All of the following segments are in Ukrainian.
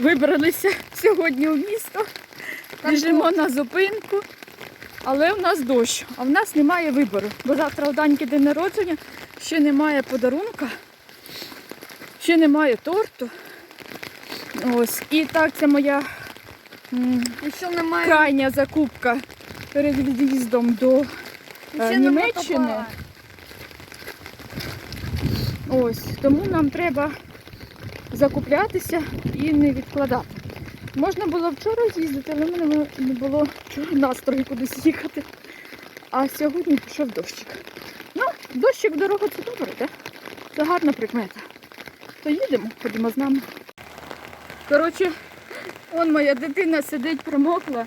вибралися сьогодні у місто. Біжимо на зупинку. Але в нас дощ, а в нас немає вибору. Бо завтра у Даньки день народження, ще немає подарунка, ще немає торту. Ось. І так це моя м, І що немає крайня закупка перед від'їздом до е, ще Німеччини. Ось, тому нам треба закуплятися і не відкладати. Можна було вчора з'їздити, але в мене не було вчора настрою кудись їхати. А сьогодні пішов дощик. Ну, дощик в дорогу це добре, так? Це гарна прикмета. То їдемо, ходімо з нами. Коротше, он моя дитина сидить, промокла.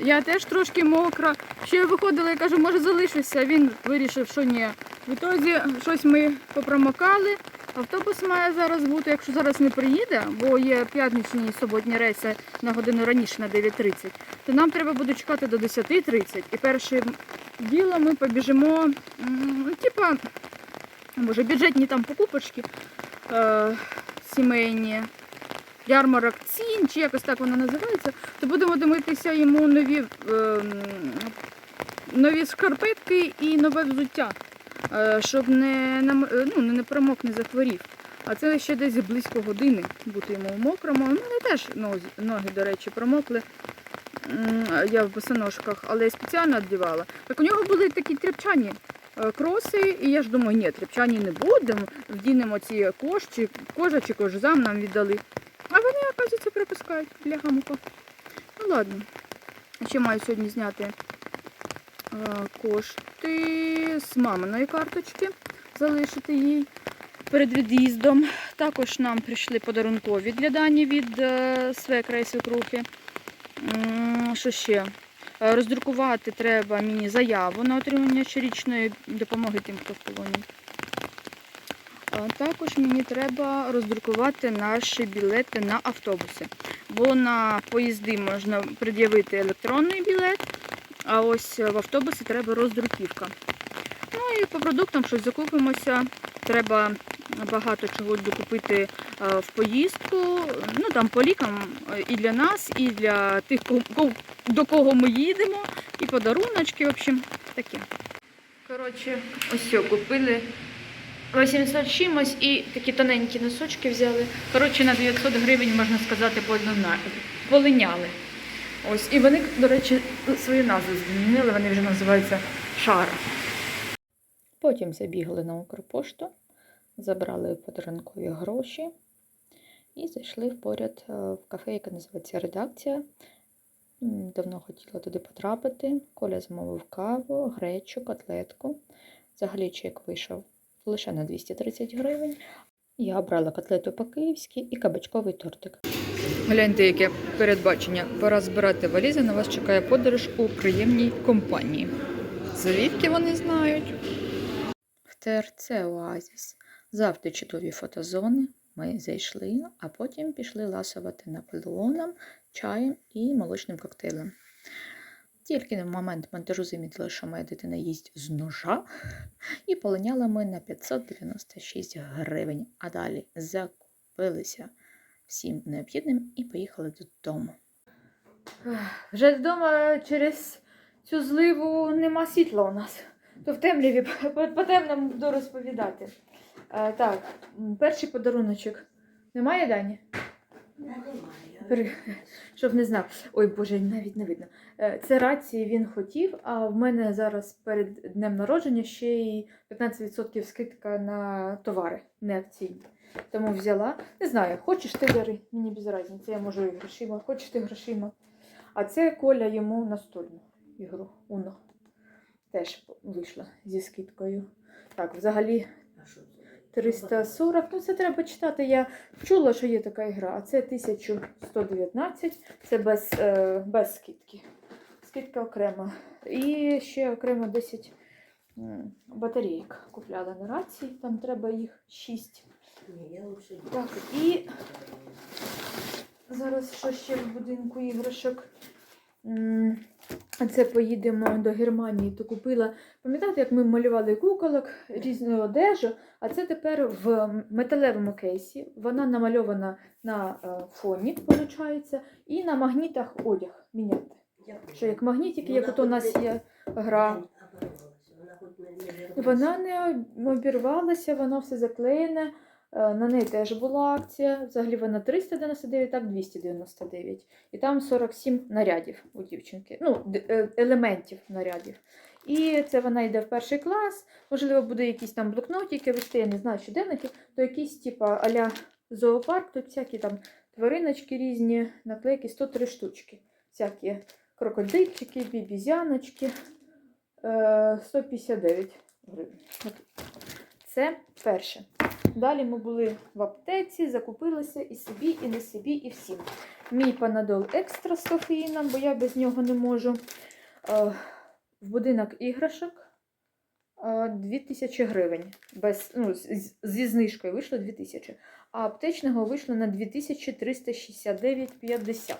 Я теж трошки мокра. Ще я виходила і кажу, може залишуся. Він вирішив, що ні. В ітозі щось ми попромокали. Автобус має зараз бути, якщо зараз не приїде, бо є п'ятничні і суботні рейси на годину раніше на 9.30, то нам треба буде чекати до 10.30. І першим ділом ми побіжимо, ну, типа, може, бюджетні там покупочки е, сімейні, ярмарок цін, чи якось так воно називається, то будемо дивитися йому нові, е, нові шкарпетки і нове взуття щоб не, е, ну, не промок, не захворів. А це ще десь близько години бути йому в мокрому. У мене теж ноги, до речі, промокли. Я в босоножках, але я спеціально віддівала. Так у нього були такі тряпчані е, кроси, і я ж думаю, ні, тряпчані не будемо, вдінемо ці чи, кожа чи кожзам нам віддали. А вони, оказується, припускають для гамука. Ну ладно. Ще маю сьогодні зняти е, кошти з маминої карточки, залишити їй перед від'їздом. Також нам прийшли подарункові для Дані від свекра і свекрухи. Що ще? Е, Роздрукувати треба мені заяву на отримання щорічної допомоги тим, хто в полоні. Також мені треба роздрукувати наші білети на автобуси. Бо на поїзди можна пред'явити електронний білет, а ось в автобусі треба роздруківка. Ну і по продуктам щось закупимося. Треба багато чого докупити е, в поїздку. Ну там по лікам е, і для нас, і для тих, до кого ми їдемо, і подаруночки, в общем, таке. Коротше, ось купили 800 чимось і такі тоненькі носочки взяли. Коротше, на 900 гривень, можна сказати, полиняли. Ось, і вони, до речі, свою назву змінили, вони вже називаються Шара. Потім забігли на Укрпошту, забрали подарункові гроші і зайшли поряд е, в кафе, яке називається Редакція. Давно хотіла туди потрапити. Коля замовив каву, гречу, котлетку. Взагалі чек вийшов лише на 230 гривень. Я обрала котлету по-київськи і кабачковий тортик. Гляньте, яке передбачення. Пора збирати валізи. На вас чекає подорож у приємній компанії. Звідки вони знають? В ТРЦ Оазіс. Завжди чудові фотозони. Ми зайшли, а потім пішли ласувати наполеоном, чаєм і молочним коктейлем. Тільки в момент монтажу замітила, що моя дитина їсть з ножа, і полиняли ми на 596 гривень. А далі закупилися всім необхідним і поїхали додому. Вже вдома через цю зливу нема світла у нас. То в темряві по, по темному буду розповідати. Так, перший подаруночок. Немає Дані? При- Щоб не знав. Ой, Боже, навіть не видно. Е, Це рації він хотів, а в мене зараз перед днем народження ще й 15% скидка на товари неакційні. Тому взяла. Не знаю, хочеш ти бери, мені без різниці, я можу і грошима, хочеш ти грошима. А це Коля йому настольну ігру Уно. Теж вийшла зі скидкою. Так, взагалі 340. Ну, це треба читати. Я чула, що є така ігра, а це 1119. Це без, е, без скидки. Скидка окрема. І ще окремо 10 м, батарейок купляла на рації. Там треба їх 6. Так, і зараз що ще в будинку іграшок? Це поїдемо до Германії, то купила. Пам'ятаєте, як ми малювали куколок, різну одежу, а це тепер в металевому кейсі. Вона намальована на е, фоні, виходить, і на магнітах одяг міняти. Що як магнітики, як от у нас є гра. Вона не, Вона обірвалася, воно все заклеєне. Е, На неї теж була акція. Взагалі вона 399, так 299. І там 47 нарядів у дівчинки. Ну, е, елементів нарядів. І це вона йде в перший клас. Можливо, буде якісь там блокнотики вести, я не знаю, щоденники, то якісь, типа, аля зоопарк, тут всякі там твариночки різні, наклейки 103 штучки. Всякі крокодильчики, бібізяночки. Е, 159 гривень. Це перше. Далі ми були в аптеці, закупилися і собі, і не собі, і всім. Мій панадол екстра з кофеїном, бо я без нього не можу. Е, В будинок іграшок е, 2000 гривень. Без, ну, зі знижкою вийшло 2000. А аптечного вийшло на 2369,50.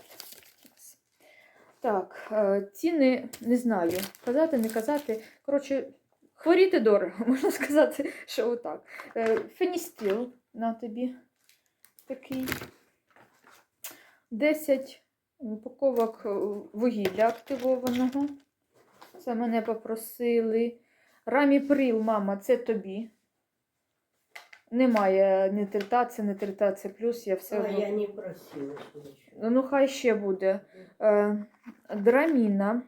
Так, е, ціни не знаю. Казати, не казати. Коротше, хворіти дорого, можна сказати, що отак. Е, Феністил на тобі такий. 10 упаковок е, вугілля активованого. Це мене попросили. Раміприл, мама, це тобі. Немає ні третація плюс, я все. А я не просила, нічого. Ну, хай ще буде. Е, драміна.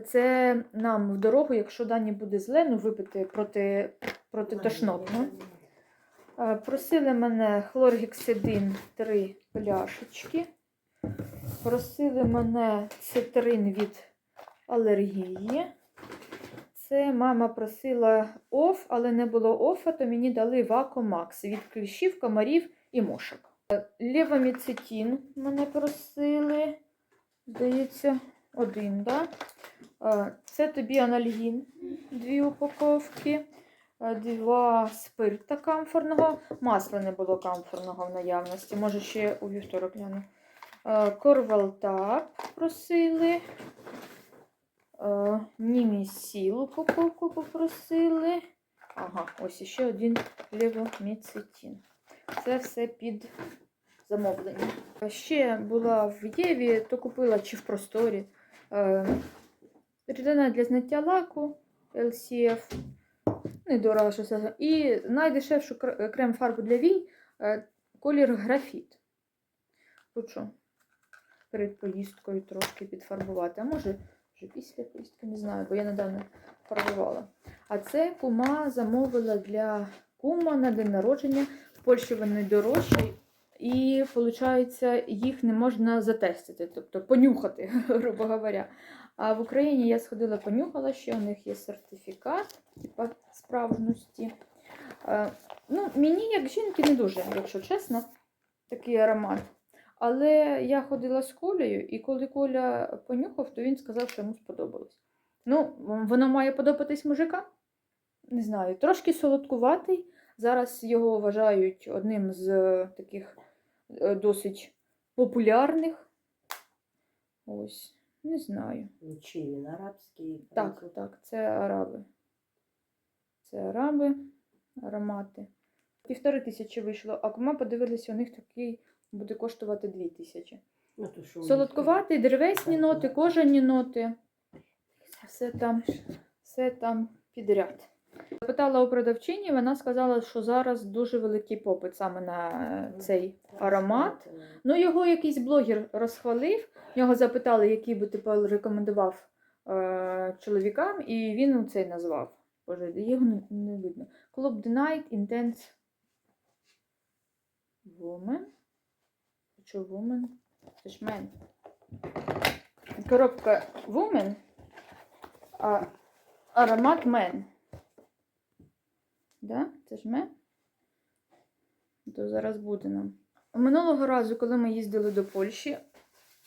Це нам в дорогу, якщо дані буде зле, ну випити проти, проти тошнотного. Е, Просили мене хлоргексидин 3 пляшечки. Просили мене цитрин від алергії. Це мама просила оф, але не було офа, то мені дали вакомакс від кліщів, комарів і мошок. Е, Левоміцетин мене просили. Здається, один, да? Це тобі анальгін, дві упаковки, два спирта камфорного. Масла не було камфорного в наявності. Може, ще у вівторок гляну. Корвалтап просили. Німісіл упаковку попросили. Ага, ось ще один левоміцетин. Це все під замовлення. Ще була в Єві, то купила чи в просторі. Е, Рідина для зняття лаку LCF. Недорого, що це. І найдешевшу крем фарбу для вій е, колір графіт. Що? Перед поїздкою трошки підфарбувати. А може вже після поїздки, не знаю, бо я недавно фарбувала. А це кума замовила для кума на день народження. В Польщі вони дорожчі. І, виходить, їх не можна затестити, тобто понюхати, грубо говоря. А в Україні я сходила, понюхала, ще у них є сертифікат типа справжності. Е, ну, мені, як жінки, не дуже, якщо чесно, такий аромат. Але я ходила з Колею, і коли Коля понюхав, то він сказав, що йому сподобалось. Ну, воно має подобатись мужикам. Не знаю, трошки солодкуватий. Зараз його вважають одним з таких досить популярних. Ось, не знаю. Чи він арабський? Так, так, це араби. Це араби, аромати. Півтори тисячі вийшло, а кума подивилися, у них такий буде коштувати дві тисячі. Ну, Солодкуватий, деревесні ноти, кожані ноти. Все там, все там підряд. Запитала у продавчині, вона сказала, що зараз дуже великий попит саме на е, цей аромат. Ну, його якийсь блогер розхвалив. Його запитали, який би ти рекомендував е, чоловікам, і він цей назвав. Боже, його не, не видно. Club The Night Intense Woman. Що Woman? Це ж мен. Коробка Woman, а аромат мен. Да? Це ж мен? То зараз буде нам. Минулого разу, коли ми їздили до Польщі,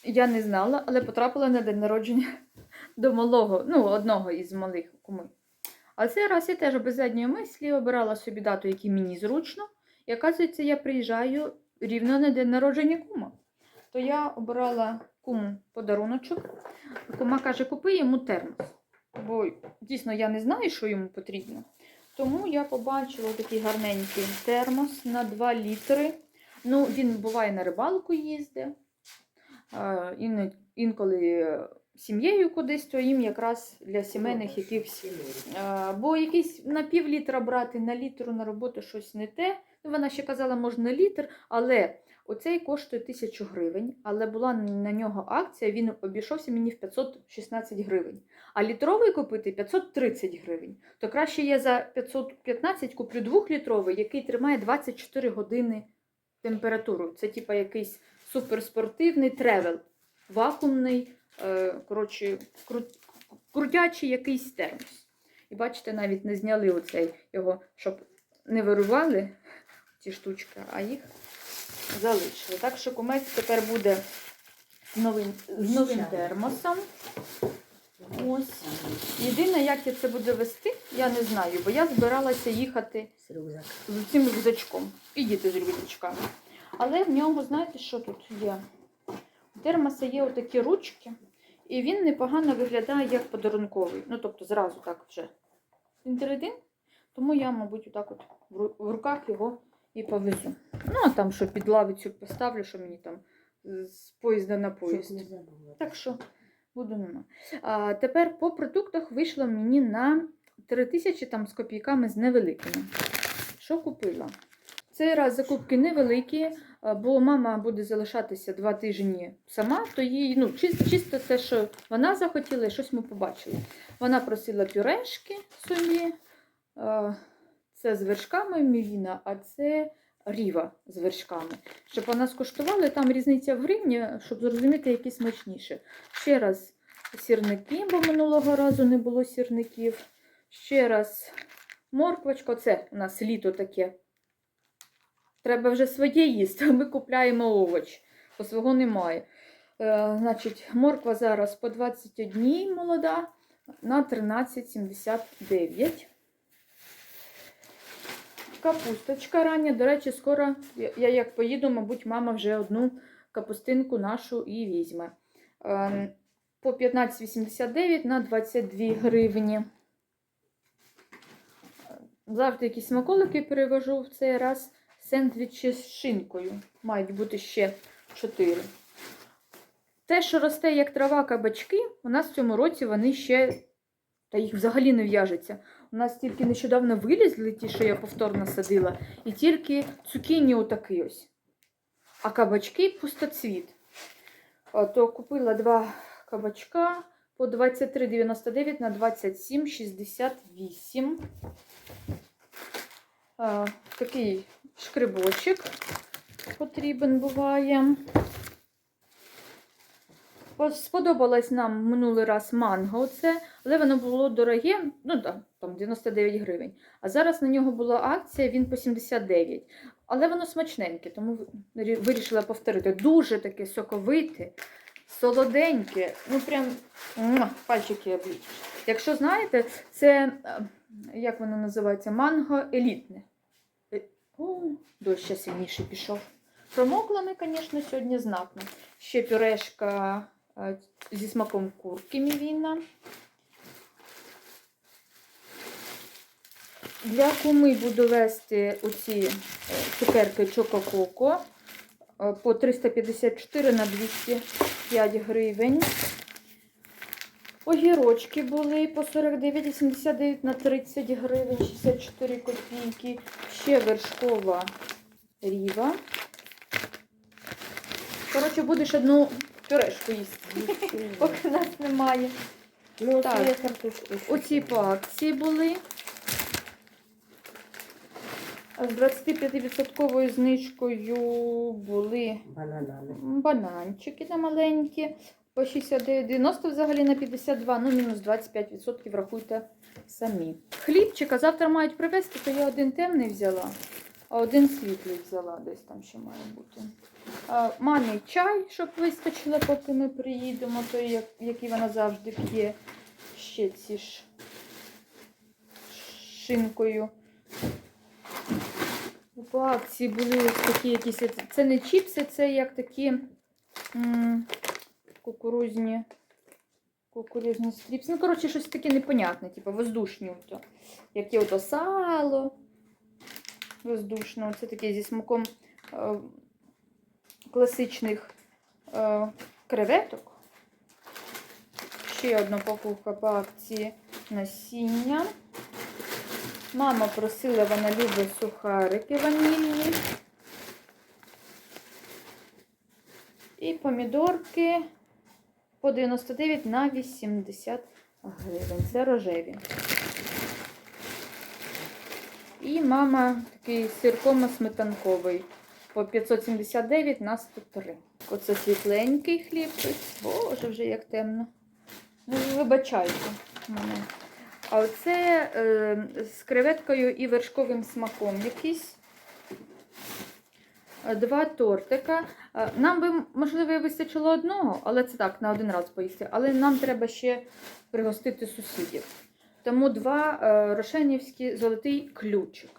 я не знала, але потрапила на день народження до малого, ну, одного із малих куми. А цей раз я теж без задньої мислі обирала собі дату, який мені зручно. І оказується, я приїжджаю рівно на день народження кума. То я обирала куму подаруночок. Кума каже, купи йому термос. Бо дійсно я не знаю, що йому потрібно. Тому я побачила такий гарненький термос на 2 літри. Ну, він буває на рибалку їздить. Е, інколи сім'єю кудись, то їм якраз для сімейних якихось Е, Бо якийсь на пів літра брати на літру на роботу щось не те. Ну, вона ще казала, можна літр, але оцей коштує 1000 гривень, але була на нього акція, він обійшовся мені в 516 гривень. А літровий купити 530 гривень. То краще я за 515 куплю 2-літровий, який тримає 24 години температуру. Це типа якийсь суперспортивний тревел, вакуумний, е, коротше, кру- крутячий якийсь термос. І бачите, навіть не зняли оцей його, щоб не вирували ці штучки, а їх залишили. Так що кумець тепер буде новим, з новим термосом. Ось. Єдине, як я це буду вести, я не знаю, бо я збиралася їхати З цим рюкзачком. І діти з рюкзачками. Але в нього, знаєте, що тут є? У термоса є отакі ручки, і він непогано виглядає як подарунковий. Ну, тобто, зразу так вже. Інтередин. Тому я, мабуть, отак от в руках його і повезу. Ну, а там, що під лавицю поставлю, що мені там з поїзда на поїзд. Так що буду нема. А, тепер по продуктах вийшло мені на 3000 там з копійками з невеликими. Що купила? Цей раз закупки невеликі, бо мама буде залишатися два тижні сама, то їй ну, чисто, чисто те, що вона захотіла, і щось ми побачили. Вона просила пюрешки собі. Це з вершками мівіна, а це ріва з вершками. Щоб вона скуштувала, там різниця в гривні, щоб зрозуміти, які смачніше. Ще раз сірники, бо минулого разу не було сірників. Ще раз морквочка. Це у нас літо таке. Треба вже своє їсти, ми купляємо овоч, бо свого немає. Е, значить, морква зараз по 21 молода на 13,79. Капусточка рання. До речі, скоро я як поїду, мабуть, мама вже одну капустинку нашу і візьме. Е, По 15,89 на 22 гривні. Завжди якісь смаколики перевожу в цей раз. Сендвічі з шинкою. Мають бути ще 4. Те, що росте як трава кабачки, у нас в цьому році вони ще. Та їх взагалі не в'яжеться. У нас тільки нещодавно вилізли ті, що я повторно садила, і тільки цукіні отакий ось. А кабачки пустоцвіт. То купила два кабачка по 23,99 на 27,68. Такий шкрибочок потрібен буває. По- Сподобалось нам минулий раз манго, оце, але воно було дороге, ну так, там 99 гривень. А зараз на нього була акція, він по 79. Але воно смачненьке, тому вирішила повторити. Дуже таке соковите, солоденьке. Ну прям пальчики облічиш. Якщо знаєте, це е, як воно називається? Манго елітне. Е, О, дощ ще сильніше пішов. Промокла ми, звісно, сьогодні знатно. Ще пюрешка зі смаком курки мівіна. Для куми буду вести оці е, цукерки Чоко-Коко е, по 354 на 205 гривень. Огірочки були по 49,89 на 30 гривень, 64 копійки. Ще вершкова ріва. Коротше, будеш одну пюрешку їсти, поки нас немає. Ну, Так. я картошку. Оці по акції були. З 25% знижкою були Бананами. бананчики на маленькі. По 69,90 взагалі на 52, ну мінус 25% рахуйте самі. Хлібчика завтра мають привезти, то я один темний взяла, один світлий взяла, десь там ще має бути. Мамі чай, щоб вистачило, поки ми приїдемо, той, який вона завжди п'є. Ще ці ж шинкою. По акції були такі якісь. Це не чіпси, це як такі м, кукурузні. Кукурузні стріпси. Ну, коротше, щось таке непонятне, типу воздушні. Ото. Яке ото сало. Воздушне. Це таке зі смаком е, класичних е, креветок. Ще одна покупка по акції насіння. Мама просила, вона любить сухарики ванільні. І помідорки по 99 на 80 гривень. Це рожеві. І мама такий сиркомо-сметанковий по 579 на 103. Оце світленький хліб. Боже, вже як темно. Ну, вибачайте мене. А оце е, з креветкою і вершковим смаком якийсь. Два тортика. Е, Нам би, можливо, вистачило одного, але це так, на один раз поїсти. Але нам треба ще пригостити сусідів. Тому два е, рошенівські золотий ключик.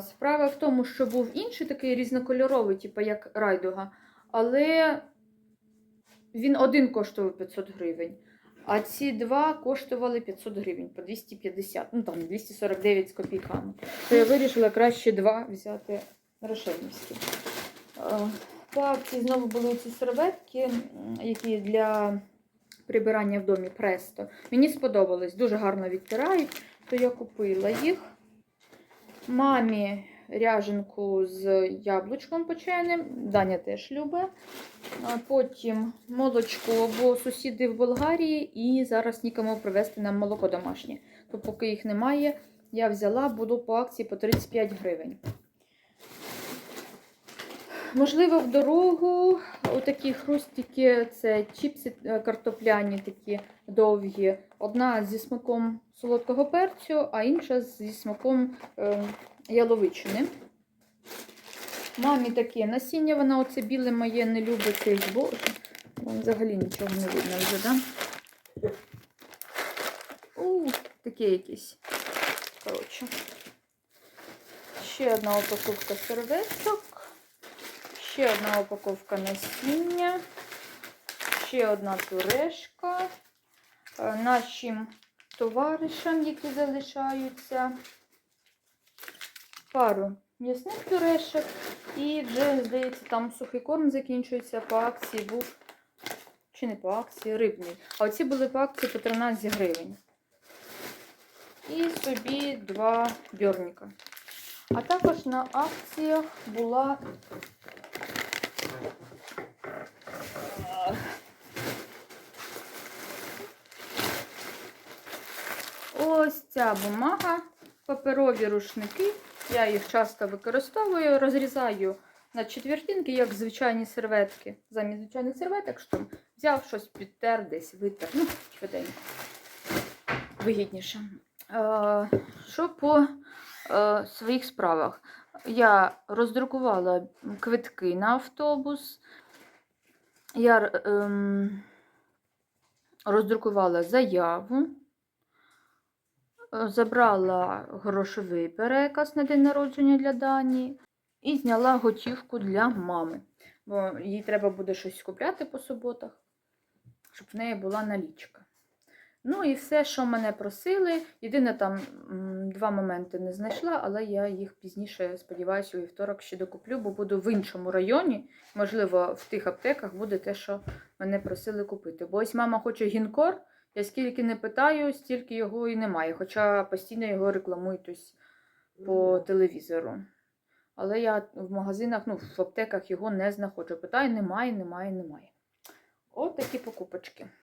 Справа в тому, що був інший такий різнокольоровий, типу як райдуга, але він один коштував 500 гривень. А ці два коштували 500 гривень по 250, ну там 249 з копійками. То я вирішила краще два взяти рошенівські. Е, По акції знову були ці серветки, які для прибирання в домі престо. Мені сподобалось, дуже гарно відтирають, то я купила їх. Мамі ряженку з яблучком печеним, Даня теж любить. Потім молочко, бо сусіди в Болгарії і зараз нікому привезти нам молоко домашнє. То поки їх немає, я взяла, буду по акції по 35 гривень. Можливо, в дорогу отакі хрустики, це чіпси е, картопляні такі довгі. Одна зі смаком солодкого перцю, а інша зі смаком е, яловичини. Мамі таке насіння, вона оце біле моє не любить. Вам взагалі нічого не видно вже, да? У, таке якесь. Коротше. Ще одна упаковка серветок. Ще одна упаковка насіння. Ще одна пюрешка. Е, Нашим товаришам, які залишаються. Пару м'ясних пюрешок. І вже, здається, там сухий корм закінчується. По акції був. Чи не по акції, рибний. А оці були по акції по 13 гривень. І собі два бьорніка. А також на акціях була ось ця бумага, паперові рушники. Я їх часто використовую, розрізаю на четвертинки, як звичайні серветки. Замість звичайних серветок, що взяв щось, підтер, десь витер. Ну, швиденько. Вигідніше. Е, що по е, своїх справах? Я роздрукувала квитки на автобус. Я ем, роздрукувала заяву, е, забрала грошовий переказ на день народження для Дані і зняла готівку для мами. Бо їй треба буде щось купляти по суботах, щоб в неї була налічка. Ну і все, що мене просили. Єдине, там два моменти не знайшла, але я їх пізніше, сподіваюся, у вівторок ще докуплю, бо буду в іншому районі. Можливо, в тих аптеках буде те, що мене просили купити. Бо ось мама хоче гінкор, я скільки не питаю, стільки його і немає. Хоча постійно його рекламують ось по телевізору. Але я в магазинах, ну, в аптеках його не знаходжу. Питаю, немає, немає, немає. От такі покупочки.